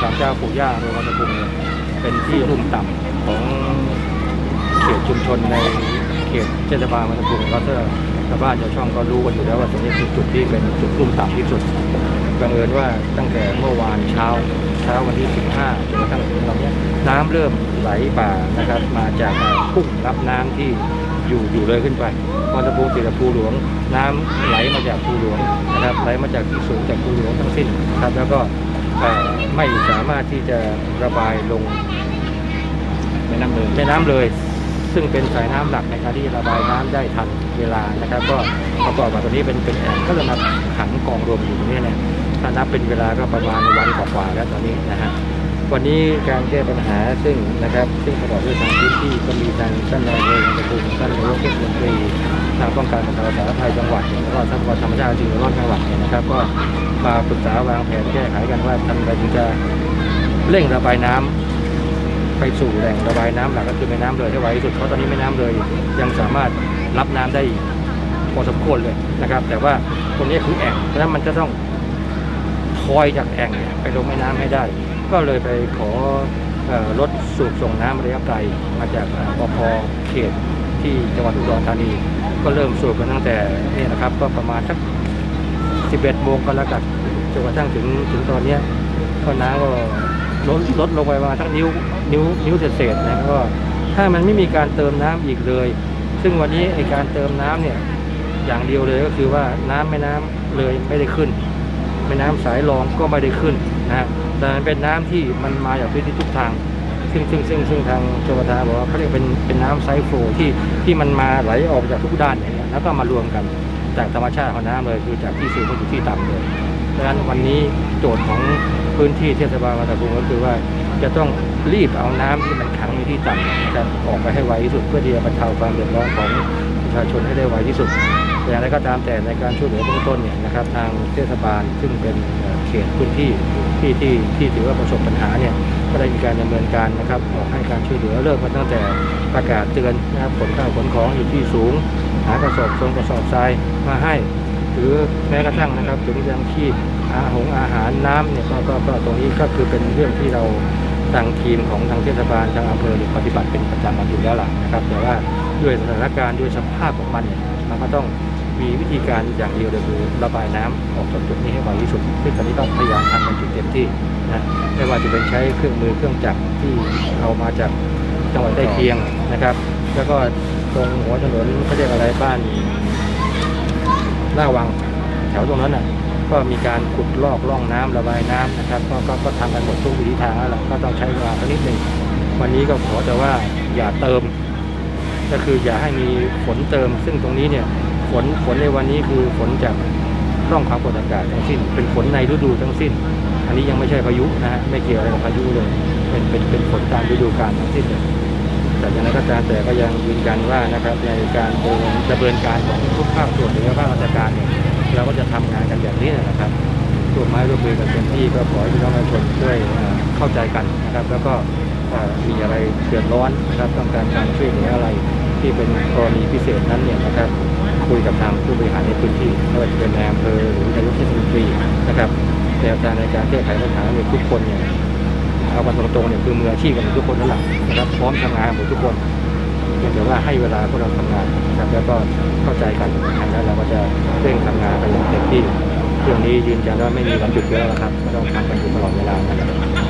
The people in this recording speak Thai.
ศาลเจ้าปู่ย่าโรงวัตพุงเนี่ยเป็นที่ลุ่มต่ำของเขตชุมชนในเขตเทศบาลวัตพุงแล้วก็ชาวบ้านชาวช่องก็รู้กันอยู่แล้วว่าตรงนี้คือจุดที่เป็นจุดลุ่มต่ำที่สุดบังเอิญว่าตั้งแต่เมื่อวานเช้าเช้าวันที่ 15จนกระทั่งถึงตอนเนี้ยน้ำเริ่มไหลบ่านะครับมาจากพุ่งรับน้ำที่อยู่อยู่เลยขึ้นไปวัตะพุงติดภูหลวง น้ำไหลมาจากภูหลวงนะครับไหลมาจากที่สูงจากภูหลวงทั้งสิ้นครับแล้วก็ แต่ไม่สามารถที่จะระบายลงแม่น้ำเลยแม่น้ำเลย ซึ่งเป็นสายน้ำหลักในการที่ระบายน้ำได้ทันเวลานะครับ ก็ประกอบกับตัวนี้เป็นเป็นแอ่งก็เลยมาขังกองรวมอยู่ตรงนี้เนี่ยถ้านับเป็นเวลาก็ประมาณวันกว่าๆแล้วตอนนี้นะฮะ วันนี้การแก้ปัญหาซึ่งนะครับ ซึ่งประกอบด้วยทางพื้นที่ก็มีทางท่านนายกตะปูท่านนายกเทศมนตรีทางป้องกันบรรเทาสาธารณภัยจังหวัดแล้วก็ทรัพยากรธรรมชาติสิ่งแวดล้อมจังหวัดเนี่ยนะครับ ก็มาปรึกษาวางแผนแก้ไขกันว่าทำอะไรถึงจะเร่งระบายน้ำไปสู่แหล่งระบายน้ำหลักก็คือแม่น้ำเลยให้ไวที่สุดเพราะตอนนี้แม่น้ำเลย ยังสามารถรับน้ำได้พอสมควรเลยนะครับ แต่ว่าตรงนี้คือแอ่งเพราะฉะนั้นมันจะต้องทอยจากแอ่งเนี่ยไปลงแม่น้ำให้ได้ ก็เลยไปขออรถสูบส่งน้ำระยะไกลมาจากปพเขตที่จังหวัดอุดรธานี ก็เริ่มสูบกันตั้งแต่นี่นะครับ ก็ประมาณสัก 11 โมงก็แล้วกันจนกระทั่งถึงถึงตอนเนี้ก็น้ำก็ลดลดลงไปประมาณสักนิ้วนิ้วนิ้วเศษนะก็ถ้ามันไม่มีการเติมน้ำอีกเลย ซึ่งวันนี้ไอการเติมน้ำเนี่ยอย่างเดียวเลยก็คือว่าน้ำแม่น้ำเลยไม่ได้ขึ้นแม่น้ำสายรองก็ไม่ได้ขึ้นนะฮะ แต่มันเป็นน้ำที่มันมาจากพื้นที่ทุกทาง ซึ่งซึ่งซึ่งซึ่งทางชลประทานบอกว่าเขาเรียกเป็นเป็นน้ำไซโฟลที่ที่มันมาไหลออกจากทุกด้านเนี่ยแล้วก็มารวมกันจากธรรมชาติของน้ำเลยคือจากที่สูงมาอยู่ที่ต่ำเลยดังนั้นวันนี้โจทย์ของพื้นที่เทศบาลวัตพุงก็คือว่าจะต้องรีบเอาน้ำที่มันขังอยู่ที่ต่ำนะครับออกไปให้ไวที่สุดเพื่อที่จะบรรเทาความเดือดร้อนของประชาชนให้ได้ไวที่สุด อย่างไรก็ตามแต่ในการช่วยเหลือเบื้องต้นเนี่ยนะครับทางเทศบาลซึ่งเป็นเขตพื้นที่ที่ที่ที่ถือว่าประสบปัญหาเนี่ยก็ได้มีการดำเนินการนะครับออกให้การช่วยเหลือเริ่มมาตั้งแต่ประกาศเตือนนะครับขนข้าวขนของอยู่ที่สูง หากระสอบทรงกระสอบทรายมาให้ หรือแม้กระทั่งนะครับถึงยังชีพอาหงอาหารน้ำเนี่ยก็ก็ตรงนี้ก็คือเป็นเรื่องที่เราทางทีมของทางเทศบาลทางอำเภอปฏิบัติเป็นประจำมาอยู่แล้วล่ะนะครับ แต่ว่าด้วยสถานการณ์ด้วยสภาพของมันเนี่ยมันก็ต้อง มีวิธีการอย่างเดียวเลยคือระบายน้ำออกจากจุดนี้ให้ไวที่สุดซึ่งตอนนี้ก็พยายามทำกันอยู่เต็มที่นะไม่ว่าจะเป็นใช้เครื่องมือเครื่องจักรที่เอามาจากจังหวัดใกล้เคียงนะครับ แล้วก็ตรงหัวถนนเขาเรียกอะไรบ้านหน้าวังแถวตรงนั้นน่ะก็มีการขุดลอกล่องน้ำระบายน้ำนะครับก็ก็ก็ทำกันหมดทุกวิธีทางแล้วก็ต้องใช้เวลาสักนิดหนึ่งวันนี้ก็ขอแต่ว่าอย่าเติม ก็คืออย่าให้มีฝนเติม ซึ่งตรงนี้เนี่ย ฝนฝนในวันนี้คือฝนจากร่องความกดอากาศทั้งสิ้น เป็นฝนในฤดูทั้งสิ้น อันนี้ยังไม่ใช่พายุนะฮะไม่เกี่ยวอะไรกับพายุเลย เป็นเป็นเป็นฝนตามฤดูกาลทั้งสิ้นเลยแต่อย่างไรก็ตามแต่ก็ยังยืนยันว่านะครับในการดำเนินดำเนินการของทุกภาคส่วนหรือว่าภาคราชการเนี่ยเราก็จะทำงานกันแบบนี้นะครับร่วมไม้ร่วมมือกันเต็มที่ก็ขอให้พี่น้องประชาชนช่วยเข้าใจกันนะครับ แล้วก็มีอะไรเดือดร้อนนะครับต้องการการช่วยเหลืออะไรที่เป็นกรณีพิเศษนั้นเนี่ยนะครับ คุยกับทางผู้บริหารในพื้นที่ไม่ว่าจะเป็นนายอำเภอหรือนายกเทศมนตรีนะครับแนวทางในการแก้ไขปัญหาเนี่ยทุกคนเนี่ยเอากันตรงๆเนี่ยคือมืออาชีพกันทุกคนนั่นแหละนะครับพร้อมทำงานหมดทุกคนเพียงแต่ว่าให้เวลาพวกเราทำงานนะครับแล้วก็เข้าใจกันแล้วเราก็จะเร่งทำงานกันอย่างเต็มที่เรื่องนี้ยืนยันว่าไม่มีวันหยุดยู่แล้วครับก็ต้องทำกันอยู่ตลอดเวลานะครับ